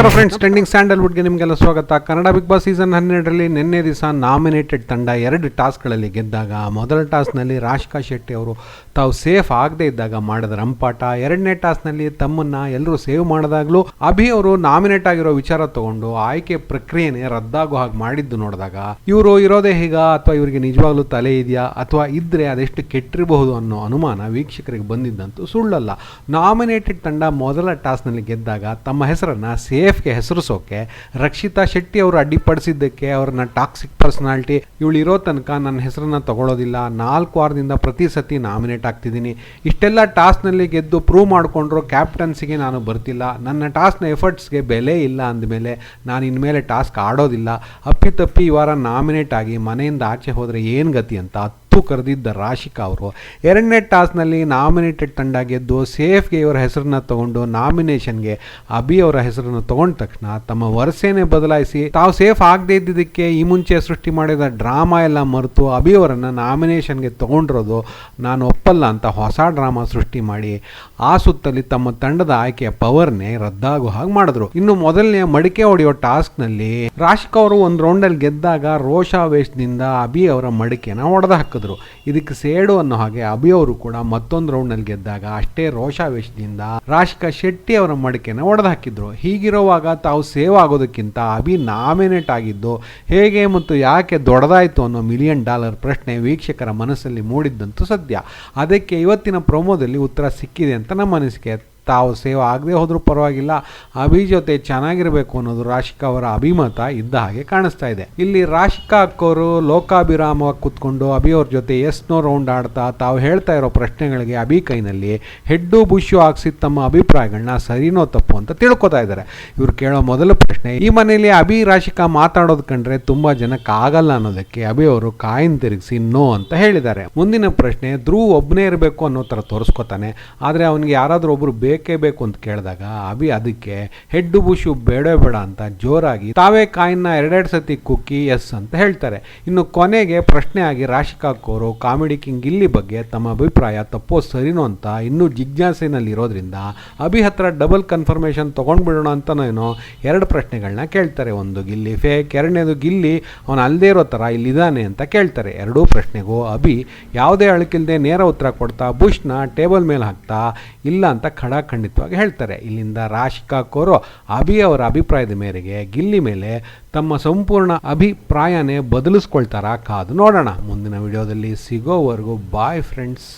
ನಮಸ್ಕಾರ friends trending ಸ್ಯಾಂಡಲ್ವುಡ್ಗೆ ನಿಮಗೆಲ್ಲ ಸ್ವಾಗತ. ಕನ್ನಡ ಬಿಗ್ ಬಾಸ್ ಸೀಸನ್ ಹನ್ನೆರಡರಲ್ಲಿ ನಿನ್ನೆ ದಿವಸ ನಾಮಿನೇಟೆಡ್ ತಂಡ ಎರಡು ಟಾಸ್ಕ್ಗಳಲ್ಲಿ ಗೆದ್ದಾಗ, ಮೊದಲ ಟಾಸ್ನಲ್ಲಿ ರಾಶಿಕಾ ಶೆಟ್ಟಿ ಅವರು ತಾವು ಸೇಫ್ ಆಗದೇ ಇದ್ದಾಗ ಮಾಡಿದ ರಂಪಾಟ, ಎರಡನೇ ಟಾಸ್ನಲ್ಲಿ ತಮ್ಮನ್ನ ಎಲ್ಲರೂ ಸೇವ್ ಮಾಡಿದಾಗಲೂ ಅಭಿ ಅವರು ನಾಮಿನೇಟ್ ಆಗಿರೋ ವಿಚಾರ ತಗೊಂಡು ಆಯ್ಕೆ ಪ್ರಕ್ರಿಯೆನೇ ರದ್ದಾಗೋ ಹಾಗೆ ಮಾಡಿದ್ದು ನೋಡಿದಾಗ, ಇವರು ಇರೋದೇ ಹೀಗ ಅಥವಾ ಇವರಿಗೆ ನಿಜವಾಗ್ಲೂ ತಲೆ ಇದೆಯಾ ಅಥವಾ ಇದ್ರೆ ಅದೆಷ್ಟು ಕೆಟ್ಟಿರಬಹುದು ಅನ್ನೋ ಅನುಮಾನ ವೀಕ್ಷಕರಿಗೆ ಬಂದಿದ್ದಂತೂ ಸುಳ್ಳಲ್ಲ. ನಾಮಿನೇಟೆಡ್ ತಂಡ ಮೊದಲ ಟಾಸ್ಕ್ನಲ್ಲಿ ಗೆದ್ದಾಗ ತಮ್ಮ ಹೆಸರನ್ನ ಸೇಫ್ಗೆ ಹೆಸರಿಸೋಕೆ ರಕ್ಷಿತಾ ಶೆಟ್ಟಿ ಅವರು ಅಡ್ಡಿಪಡಿಸಿದ್ದಕ್ಕೆ ಅವ್ರನ್ನ ಟಾಕ್ಸಿಕ್ ಪರ್ಸನಾಲಿಟಿ ಇವಳು ಇರೋ ತನಕ ನನ್ನ ಹೆಸರನ್ನ ತಗೊಳ್ಳೋದಿಲ್ಲ. ನಾಲ್ಕು ವಾರದಿಂದ ಪ್ರತಿ ಸತಿ ನಾಮಿನೇಟ್ ಆಗ್ತಿದ್ದೀನಿ. ಇಷ್ಟೆಲ್ಲ ಟಾಸ್ಕ್ನಲ್ಲಿ ಗೆದ್ದು ಪ್ರೂವ್ ಮಾಡಿಕೊಂಡ್ರು ಕ್ಯಾಪ್ಟನ್ಸಿಗೆ ನಾನು ಬರ್ತಿಲ್ಲ. ನನ್ನ ಟಾಸ್ಕ್ನ ಎಫರ್ಟ್ಸ್ಗೆ ಬೆಲೆ ಇಲ್ಲ ಅಂದಮೇಲೆ ನಾನು ಇನ್ಮೇಲೆ ಟಾಸ್ಕ್ ಆಡೋದಿಲ್ಲ. ಅಪ್ಪಿತಪ್ಪಿ ಈ ವಾರ ನಾಮಿನೇಟ್ ಆಗಿ ಮನೆಯಿಂದ ಆಚೆ ಹೋದರೆ ಏನು ಗತಿ ಅಂತ ಹತ್ತು ಕರೆದಿದ್ದ ರಾಶಿಕಾ ಅವರು ಎರಡನೇ ಟಾಸ್ನಲ್ಲಿ ನಾಮಿನೇಟೆಡ್ ತಂಡ ಗೆದ್ದು ಸೇಫ್ಗೆ ಇವರ ಹೆಸರನ್ನ ತಗೊಂಡು ನಾಮಿನೇಷನ್ಗೆ ಅಭಿ ಅವರ ಹೆಸರನ್ನು ತಗೊಂಡ ತಕ್ಷಣ ತಮ್ಮ ವರಸೆನೇ ಬದಲಾಯಿಸಿ ತಾವು ಸೇಫ್ ಆಗದೇ ಇದ್ದಿದ್ದಕ್ಕೆ ಈ ಮುಂಚೆ ಸೃಷ್ಟಿ ಮಾಡಿದ ಡ್ರಾಮಾ ಎಲ್ಲ ಮರೆತು ಅಭಿ ಅವರನ್ನು ನಾಮಿನೇಷನ್ಗೆ ತಗೊಂಡಿರೋದು ನಾನು ಒಪ್ಪಲ್ಲ ಅಂತ ಹೊಸ ಡ್ರಾಮಾ ಸೃಷ್ಟಿ ಮಾಡಿ ಆ ಸುತ್ತಲಿ ತಮ್ಮ ತಂಡದ ಆಯ್ಕೆಯ ಪವರ್ನೇ ರದ್ದಾಗೋ ಹಾಗೆ ಮಾಡಿದ್ರು. ಇನ್ನು ಮೊದಲನೇ ಮಡಿಕೆ ಹೊಡೆಯೋ ಟಾಸ್ಕ್ನಲ್ಲಿ ರಾಶಿಕ ಅವರು ಒಂದು ರೌಂಡಲ್ಲಿ ಗೆದ್ದಾಗ ರೋಷಾವೇಶದಿಂದ ಅಭಿ ಅವರ ಮಡಿಕೆನ ಹೊಡೆದು ಹಾಕಿದ್ರು. ಇದಕ್ಕೆ ಸೇಡು ಅನ್ನೋ ಹಾಗೆ ಅಭಿ ಅವರು ಕೂಡ ಮತ್ತೊಂದು ರೌಂಡ್ನಲ್ಲಿ ಗೆದ್ದಾಗ ಅಷ್ಟೇ ರೋಷಾವೇಶದಿಂದ ರಾಶಿಕ ಶೆಟ್ಟಿ ಅವರ ಮಡಿಕೆನ ಒಡೆದು ಹಾಕಿದ್ರು ಹೀಗಿರುವಾಗ ತಾವು ಸೇವ್ ಆಗೋದಕ್ಕಿಂತ ಅಭಿ ನಾಮಿನೇಟ್ ಆಗಿದ್ದು ಹೇಗೆ ಮತ್ತು ಯಾಕೆ ದೊಡ್ಡದಾಯಿತು ಅನ್ನೋ ಮಿಲಿಯನ್ ಡಾಲರ್ ಪ್ರಶ್ನೆ ವೀಕ್ಷಕರ ಮನಸ್ಸಲ್ಲಿ ಮೂಡಿದ್ದಂತೂ ಸದ್ಯ. ಅದಕ್ಕೆ ಇವತ್ತಿನ ಪ್ರೊಮೋದಲ್ಲಿ ಉತ್ತರ ಸಿಕ್ಕಿದೆ ಅಂತ ನಮ್ಮ ಅನಿಸಿಕೆ. ತಾವು ಸೇವ್ ಆಗದೆ ಹೋದರೂ ಪರವಾಗಿಲ್ಲ ಅಭಿ ಜೊತೆ ಚೆನ್ನಾಗಿರಬೇಕು ಅನ್ನೋದು ರಾಶಿಕಾ ಅವರ ಅಭಿಮತ ಇದ್ದ ಹಾಗೆ ಕಾಣಿಸ್ತಾ ಇದೆ. ಇಲ್ಲಿ ರಾಶಿಕಾ ಅಕ್ಕೋರು ಲೋಕಾಭಿರಾಮವಾಗಿ ಕುತ್ಕೊಂಡು ಅಭಿ ಅವ್ರ ಜೊತೆ ಎಸ್ನೋ ರೌಂಡ್ ಆಡ್ತಾ ತಾವು ಹೇಳ್ತಾ ಇರೋ ಪ್ರಶ್ನೆಗಳಿಗೆ ಅಭಿ ಕೈನಲ್ಲಿ ಹೆಡ್ಡು ಬುಷು ಹಾಕ್ಸಿ ತಮ್ಮ ಅಭಿಪ್ರಾಯಗಳನ್ನ ಸರಿನೋ ತಪ್ಪು ಅಂತ ತಿಳ್ಕೊತಾ ಇದ್ದಾರೆ. ಇವ್ರು ಕೇಳೋ ಮೊದಲ ಪ್ರಶ್ನೆ, ಈ ಮನೆಯಲ್ಲಿ ಅಭಿ ರಾಶಿಕಾ ಮಾತಾಡೋದು ಕಂಡ್ರೆ ತುಂಬಾ ಜನಕ್ಕೆ ಆಗಲ್ಲ ಅನ್ನೋದಕ್ಕೆ ಅಭಿ ಅವರು ಕಾಯಿನ್ ತಿರುಗಿಸಿ ನೋ ಅಂತ ಹೇಳಿದ್ದಾರೆ. ಮುಂದಿನ ಪ್ರಶ್ನೆ, ಧ್ರುವ್ ಒಬ್ಬನೇ ಇರಬೇಕು ಅನ್ನೋ ಥರ ತೋರಿಸ್ಕೊತಾನೆ, ಆದರೆ ಅವನಿಗೆ ಯಾರಾದರೂ ಒಬ್ರು ಬೇಕೇ ಬೇಕು ಅಂತ ಕೇಳಿದಾಗ ಅಭಿ ಅದಕ್ಕೆ ಹೆಡ್ಡು ಬುಷು ಬೇಡ ಬೇಡ ಅಂತ ಜೋರಾಗಿ ತಾವೇ ಕಾಯಿನ್ನ ಎರಡೆರಡು ಸತಿ ಕುಕ್ಕಿ ಎಸ್ ಅಂತ ಹೇಳ್ತಾರೆ. ಇನ್ನು ಕೊನೆಗೆ ಪ್ರಶ್ನೆ ಆಗಿ ರಾಶಿಕಾ ಕೋರು ಕಾಮಿಡಿ ಕಿಂಗ್ ಇಲ್ಲಿ ಬಗ್ಗೆ ತಮ್ಮ ಅಭಿಪ್ರಾಯ ತಪ್ಪೋ ಸರಿನೋ ಅಂತ ಇನ್ನೂ ಜಿಜ್ಞಾಸೆನಲ್ಲಿ ಇರೋದ್ರಿಂದ ಅಭಿ ಹತ್ರ ಡಬಲ್ ಕನ್ಫರ್ಮೇಷನ್ ತೊಗೊಂಡ್ಬಿಡೋಣ ಅಂತನೇನೋ ಎರಡು ಪ್ರಶ್ನೆಗಳನ್ನ ಕೇಳ್ತಾರೆ. ಒಂದು ಗಿಲ್ಲಿ ಫೇಕ್, ಎರಡನೇದು ಗಿಲ್ಲಿ ಅವನು ಅಲ್ಲದೇ ಇರೋ ಥರ ಇಲ್ಲಿದ್ದಾನೆ ಅಂತ ಕೇಳ್ತಾರೆ. ಎರಡೂ ಪ್ರಶ್ನೆಗೂ ಅಭಿ ಯಾವುದೇ ಅಳಕಿಲ್ಲದೆ ನೇರ ಉತ್ತರ ಕೊಡ್ತಾ ಬುಷ್ನ ಟೇಬಲ್ ಮೇಲೆ ಹಾಕ್ತಾ ಇಲ್ಲ ಅಂತ ಖಡಾಖಂಡಿತವಾಗಿ ಹೇಳ್ತಾರೆ. ಇಲ್ಲಿಂದ ರಾಶಿಕಾ ಕೋರೋ ಅಭಿ ಅವರ ಅಭಿಪ್ರಾಯದ ಮೇರೆಗೆ ಗಿಲ್ಲಿ ಮೇಲೆ ತಮ್ಮ ಸಂಪೂರ್ಣ ಅಭಿಪ್ರಾಯನೇ ಬದಲಿಸ್ಕೊಳ್ತಾರಾ ಕಾದು ನೋಡೋಣ. ಮುಂದಿನ ವಿಡಿಯೋದಲ್ಲಿ ಸಿಗೋವರೆಗೂ ಬಾಯ್ ಫ್ರೆಂಡ್ಸ್.